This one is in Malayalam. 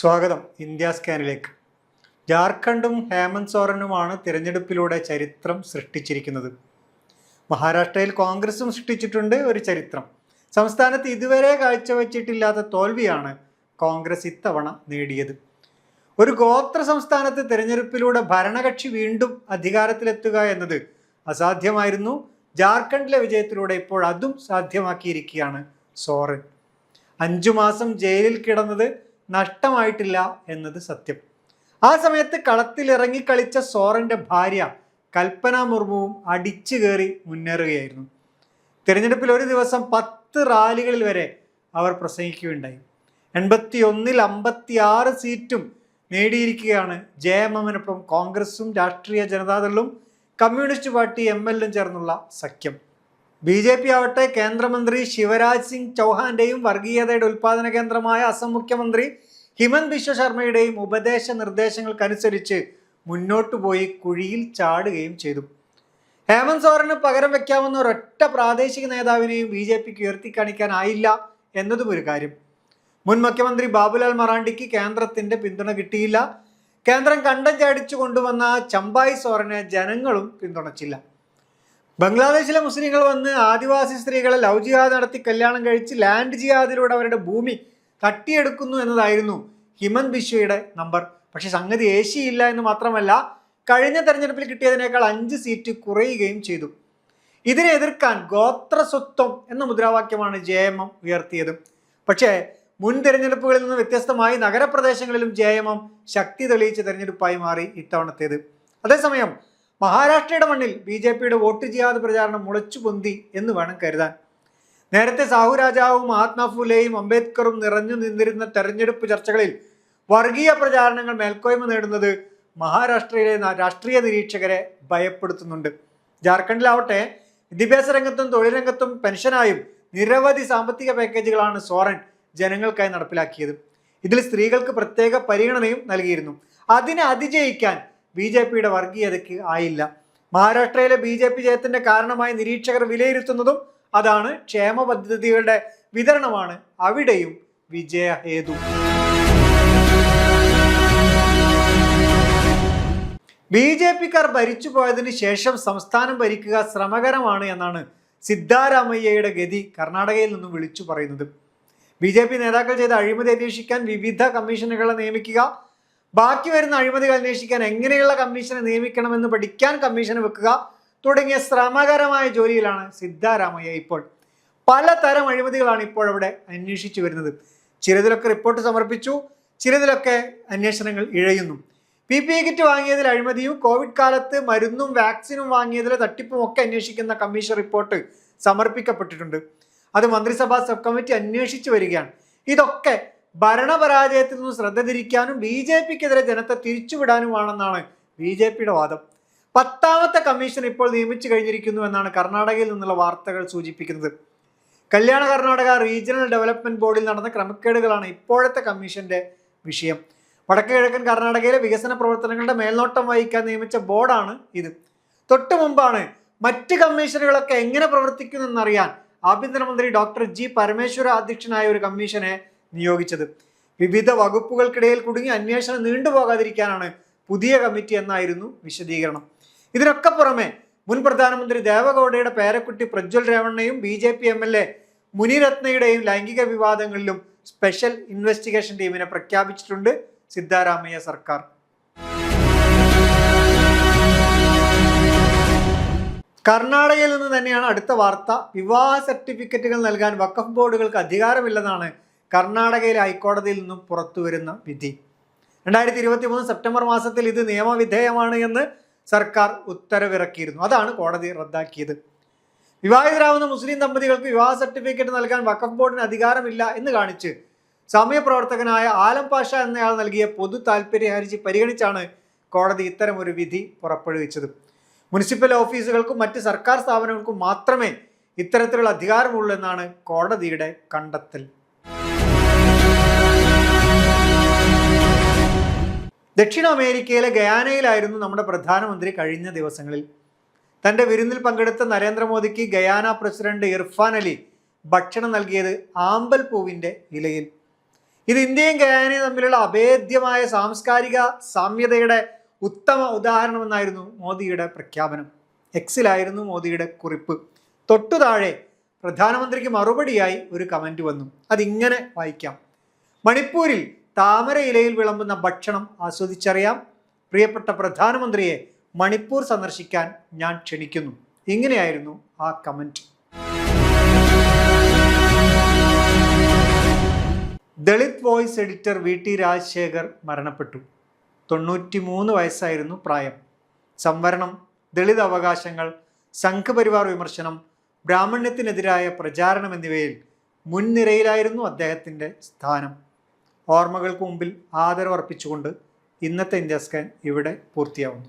സ്വാഗതം ഇന്ത്യ സ്കാനിലേക്ക്. ജാർഖണ്ഡും ഹേമന്ത് സോറനുമാണ് തിരഞ്ഞെടുപ്പിലൂടെ ചരിത്രം സൃഷ്ടിച്ചിരിക്കുന്നത്. മഹാരാഷ്ട്രയിൽ കോൺഗ്രസും സൃഷ്ടിച്ചിട്ടുണ്ട് ഒരു ചരിത്രം. സംസ്ഥാനത്ത് ഇതുവരെ കാഴ്ചവെച്ചിട്ടില്ലാത്ത തോൽവിയാണ് കോൺഗ്രസ് ഇത്തവണ നേടിയത്. ഒരു ഗോത്ര സംസ്ഥാനത്ത് തിരഞ്ഞെടുപ്പിലൂടെ ഭരണകക്ഷി വീണ്ടും അധികാരത്തിലെത്തുക എന്നത് അസാധ്യമായിരുന്നു. ജാർഖണ്ഡിലെ വിജയത്തിലൂടെ ഇപ്പോൾ അതും സാധ്യമാക്കിയിരിക്കുകയാണ് സോറൻ. അഞ്ചു മാസം ജയിലിൽ കിടന്നത് നഷ്ടമായിട്ടില്ല എന്നത് സത്യം. ആ സമയത്ത് കളത്തിലിറങ്ങി കളിച്ച സോറന്റെ ഭാര്യ കൽപ്പന മുർമുവും അടിച്ചു കയറി മുന്നേറുകയായിരുന്നു. തിരഞ്ഞെടുപ്പിൽ ഒരു ദിവസം പത്ത് റാലികളിൽ വരെ അവർ പ്രസംഗിക്കുകയുണ്ടായി. എൺപത്തി ഒന്നിൽ അമ്പത്തി ആറ് സീറ്റും നേടിയിരിക്കുകയാണ് ജെ എം എമ്മിനൊപ്പം കോൺഗ്രസും രാഷ്ട്രീയ ജനതാദളും കമ്മ്യൂണിസ്റ്റ് പാർട്ടി എം എല്ലും ചേർന്നുള്ള സഖ്യം. ബി ജെ പി ആവട്ടെ കേന്ദ്രമന്ത്രി ശിവരാജ് സിംഗ് ചൗഹാന്റെയും വർഗീയതയുടെ ഉൽപാദന കേന്ദ്രമായ അസം മുഖ്യമന്ത്രി ഹിമന്ത് ബിശ്വ ശർമ്മയുടെയും ഉപദേശ നിർദ്ദേശങ്ങൾക്കനുസരിച്ച് മുന്നോട്ടു പോയി കുഴിയിൽ ചാടുകയും ചെയ്തു. ഹേമന്ത് സോറന് പകരം വെക്കാവുന്ന ഒരൊറ്റ പ്രാദേശിക നേതാവിനെയും ബി ജെ പിക്ക് ഉയർത്തിക്കാണിക്കാനായില്ല എന്നതും ഒരു കാര്യം. മുൻ മുഖ്യമന്ത്രി ബാബുലാൽ മറാണ്ടിക്ക് കേന്ദ്രത്തിന്റെ പിന്തുണ കിട്ടിയില്ല. കേന്ദ്രം കണ്ടം ചാടിച്ചു കൊണ്ടുവന്ന ചമ്പായി സോറനെ ജനങ്ങളും പിന്തുണച്ചില്ല. ബംഗ്ലാദേശിലെ മുസ്ലിങ്ങൾ വന്ന് ആദിവാസി സ്ത്രീകളെ ലവ് ജിഹാദ് നടത്തി കല്യാണം കഴിച്ച് ലാൻഡ് ജിഹാദിലൂടെ അവരുടെ ഭൂമി തട്ടിയെടുക്കുന്നു എന്നതായിരുന്നു ഹിമന്ത് ബിശ്വയുടെ നമ്പർ. പക്ഷെ സംഗതി ഏഷ്യയില്ല എന്ന് മാത്രമല്ല കഴിഞ്ഞ തെരഞ്ഞെടുപ്പിൽ കിട്ടിയതിനേക്കാൾ അഞ്ച് സീറ്റ് കുറയുകയും ചെയ്തു. ഇതിനെ എതിർക്കാൻ ഗോത്രസ്വത്വം എന്ന മുദ്രാവാക്യമാണ് ജെ എം എം ഉയർത്തിയത്. പക്ഷേ മുൻ തെരഞ്ഞെടുപ്പുകളിൽ നിന്ന് വ്യത്യസ്തമായി നഗരപ്രദേശങ്ങളിലും ജെ എം എം ശക്തി തെളിയിച്ച തെരഞ്ഞെടുപ്പായി മാറി ഇത്തവണത്തേത്. അതേസമയം മഹാരാഷ്ട്രയുടെ മണ്ണിൽ ബി ജെ പിയുടെ വോട്ട് ചെയ്യാതെ പ്രചാരണം മുളച്ചു പൊന്തി എന്ന് വേണം കരുതാൻ. നേരത്തെ സാഹു രാജാവും മഹാത്മാ ഫുലെയും അംബേദ്കറും നിറഞ്ഞു നിന്നിരുന്ന തെരഞ്ഞെടുപ്പ് ചർച്ചകളിൽ വർഗീയ പ്രചാരണങ്ങൾ മേൽക്കോയ്മ നേടുന്നത് മഹാരാഷ്ട്രയിലെ രാഷ്ട്രീയ നിരീക്ഷകരെ ഭയപ്പെടുത്തുന്നുണ്ട്. ജാർഖണ്ഡിലാവട്ടെ വിദ്യാഭ്യാസ രംഗത്തും തൊഴിൽ രംഗത്തും പെൻഷനായും നിരവധി സാമ്പത്തിക പാക്കേജുകളാണ് സോറൻ ജനങ്ങൾക്കായി നടപ്പിലാക്കിയത്. ഇതിൽ സ്ത്രീകൾക്ക് പ്രത്യേക പരിഗണനയും നൽകിയിരുന്നു. അതിനെ അതിജയിക്കാൻ ബി ജെ പിയുടെ വർഗീയതയ്ക്ക് ആയില്ല. മഹാരാഷ്ട്രയിലെ ബി ജെ പി ജയത്തിന്റെ കാരണമായി നിരീക്ഷകർ വിലയിരുത്തുന്നതും അതാണ് ക്ഷേമ പദ്ധതികളുടെ വിതരണമാണ് അവിടെയും വിജയഹേതു ബി ജെ പിക്കാർ ഭരിച്ചു പോയതിന് ശേഷം സംസ്ഥാനം ഭരിക്കുക ശ്രമകരമാണ് എന്നാണ് സിദ്ധാരാമയ്യയുടെ ഗതി കർണാടകയിൽ നിന്നും വിളിച്ചു പറയുന്നത്. ബി ജെ പി നേതാക്കൾ ചെയ്ത അഴിമതി അന്വേഷിക്കാൻ വിവിധ കമ്മീഷനുകളെ നിയമിക്കുക ബാക്കി വരുന്ന അഴിമതികൾ അന്വേഷിക്കാൻ എങ്ങനെയുള്ള കമ്മീഷനെ നിയമിക്കണമെന്ന് പഠിക്കാൻ കമ്മീഷന് വെക്കുക തുടങ്ങിയ ശ്രമകരമായ ജോലിയിലാണ് സിദ്ധാരാമയ്യ ഇപ്പോൾ. പലതരം അഴിമതികളാണ് ഇപ്പോൾ അവിടെ അന്വേഷിച്ചു വരുന്നത്. ചിലതിലൊക്കെ റിപ്പോർട്ട് സമർപ്പിച്ചു ചിലതിലൊക്കെ അന്വേഷണങ്ങൾ ഇഴയുന്നു. പി പി കിറ്റ് വാങ്ങിയതിൽ അഴിമതിയും കോവിഡ് കാലത്ത് മരുന്നും വാക്സിനും വാങ്ങിയതിലെ തട്ടിപ്പും ഒക്കെ അന്വേഷിക്കുന്ന കമ്മീഷൻ റിപ്പോർട്ട് സമർപ്പിക്കപ്പെട്ടിട്ടുണ്ട്. അത് മന്ത്രിസഭാ സബ് കമ്മിറ്റി അന്വേഷിച്ചു വരികയാണ്. ഇതൊക്കെ ഭരണപരാജയത്തിൽ നിന്ന് ശ്രദ്ധ തിരിക്കാനും ബി ജെ പിക്കെതിരെ ജനത്തെ തിരിച്ചുവിടാനുമാണെന്നാണ് ബി ജെ പിയുടെ വാദം. പത്താമത്തെ കമ്മീഷൻ ഇപ്പോൾ നിയമിച്ചു കഴിഞ്ഞിരിക്കുന്നു എന്നാണ് കർണാടകയിൽ നിന്നുള്ള വാർത്തകൾ സൂചിപ്പിക്കുന്നത്. കല്യാണ കർണാടക റീജിയണൽ ഡെവലപ്മെന്റ് ബോർഡിൽ നടന്ന ക്രമക്കേടുകളാണ് ഇപ്പോഴത്തെ കമ്മീഷന്റെ വിഷയം. വടക്കു കിഴക്കൻ കർണാടകയിലെ വികസന പ്രവർത്തനങ്ങളുടെ മേൽനോട്ടം വഹിക്കാൻ നിയമിച്ച ബോർഡാണ് ഇത്. തൊട്ടു മുമ്പാണ് മറ്റ് കമ്മീഷനുകളൊക്കെ എങ്ങനെ പ്രവർത്തിക്കുന്നെന്നറിയാൻ ആഭ്യന്തരമന്ത്രി ഡോക്ടർ ജി പരമേശ്വര അധ്യക്ഷനായ ഒരു കമ്മീഷനെ നിയോഗിച്ചത്. വിവിധ വകുപ്പുകൾക്കിടയിൽ കുടുങ്ങി അന്വേഷണം നീണ്ടുപോകാതിരിക്കാനാണ് പുതിയ കമ്മിറ്റി എന്നായിരുന്നു വിശദീകരണം. ഇതിനൊക്കെ പുറമെ മുൻ പ്രധാനമന്ത്രി ദേവഗൌഡയുടെ പേരക്കുട്ടി Prajwal രേവണ്ണയും B J P M L A മുനിരത്നയുടെയും ലൈംഗിക വിവാദങ്ങളിലും സ്പെഷ്യൽ ഇൻവെസ്റ്റിഗേഷൻ ടീമിനെ പ്രഖ്യാപിച്ചിട്ടുണ്ട് സിദ്ധാരാമയ്യ സർക്കാർ. കർണാടകയിൽ നിന്ന് തന്നെയാണ് അടുത്ത വാർത്ത. വിവാഹ സർട്ടിഫിക്കറ്റുകൾ നൽകാൻ വഖഫ് ബോർഡുകൾക്ക് അധികാരമില്ലെന്നാണ് കർണാടകയിലെ ഹൈക്കോടതിയിൽ നിന്നും പുറത്തുവരുന്ന വിധി. രണ്ടായിരത്തി ഇരുപത്തി മൂന്ന് സെപ്റ്റംബർ മാസത്തിൽ ഇത് നിയമവിധേയമാണ് എന്ന് സർക്കാർ ഉത്തരവിറക്കിയിരുന്നു. അതാണ് കോടതി റദ്ദാക്കിയത്. വിവാഹിതരാവുന്ന മുസ്ലിം ദമ്പതികൾക്ക് വിവാഹ സർട്ടിഫിക്കറ്റ് നൽകാൻ വഖഫ് ബോർഡിന് അധികാരമില്ല എന്ന് കാണിച്ച് സമയപ്രവർത്തകനായ ആലം പാഷ എന്നയാൾ നൽകിയ പൊതു താൽപ്പര്യ ഹർജി പരിഗണിച്ചാണ് കോടതി ഇത്തരം ഒരു വിധി പുറപ്പെടുവിച്ചത്. മുനിസിപ്പൽ ഓഫീസുകൾക്കും മറ്റ് സർക്കാർ സ്ഥാപനങ്ങൾക്കും മാത്രമേ ഇത്തരത്തിലുള്ള അധികാരമുള്ളൂ എന്നാണ് കോടതിയുടെ കണ്ടെത്തൽ. ദക്ഷിണ അമേരിക്കയിലെ ഗയാനയിലായിരുന്നു നമ്മുടെ പ്രധാനമന്ത്രി കഴിഞ്ഞ ദിവസങ്ങളിൽ. തന്റെ വിരുന്നിൽ പങ്കെടുത്ത നരേന്ദ്രമോദിക്ക് ഗയാന പ്രസിഡന്റ് ഇർഫാൻ അലി ഭക്ഷണം നൽകിയത് ആമ്പൽ പൂവിന്റെ ഇലയിൽ ഇത് ഇന്ത്യയും ഗയാനയും തമ്മിലുള്ള അഭേദ്യമായ സാംസ്കാരിക സാമ്യതയുടെ ഉത്തമ ഉദാഹരണമെന്നായിരുന്നു മോദിയുടെ പ്രഖ്യാപനം. എക്സിലായിരുന്നു മോദിയുടെ കുറിപ്പ്. തൊട്ടു താഴെ പ്രധാനമന്ത്രിക്ക് മറുപടിയായി ഒരു കമന്റ് വന്നു. അതിങ്ങനെ വായിക്കാം. മണിപ്പൂരിൽ താമര ഇലയിൽ വിളമ്പുന്ന ഭക്ഷണം ആസ്വദിച്ചറിയാം. പ്രിയപ്പെട്ട പ്രധാനമന്ത്രിയെ മണിപ്പൂർ സന്ദർശിക്കാൻ ഞാൻ ക്ഷണിക്കുന്നു. ഇങ്ങനെയായിരുന്നു ആ comment Dalit voice editor V T Rajasekhar മരണപ്പെട്ടു. തൊണ്ണൂറ്റി മൂന്ന് വയസ്സായിരുന്നു പ്രായം. സംവരണം ദളിത് അവകാശങ്ങൾ സംഘപരിവാർ വിമർശനം ബ്രാഹ്മണ്യത്തിനെതിരായ പ്രചാരണം എന്നിവയിൽ മുൻനിരയിലായിരുന്നു അദ്ദേഹത്തിന്റെ സ്ഥാനം. ഓർമ്മകൾക്ക് മുമ്പിൽ ആദരവർപ്പിച്ചുകൊണ്ട് ഇന്നത്തെ ഇന്ത്യ സ്കാൻ ഇവിടെ പൂർത്തിയാവുന്നു.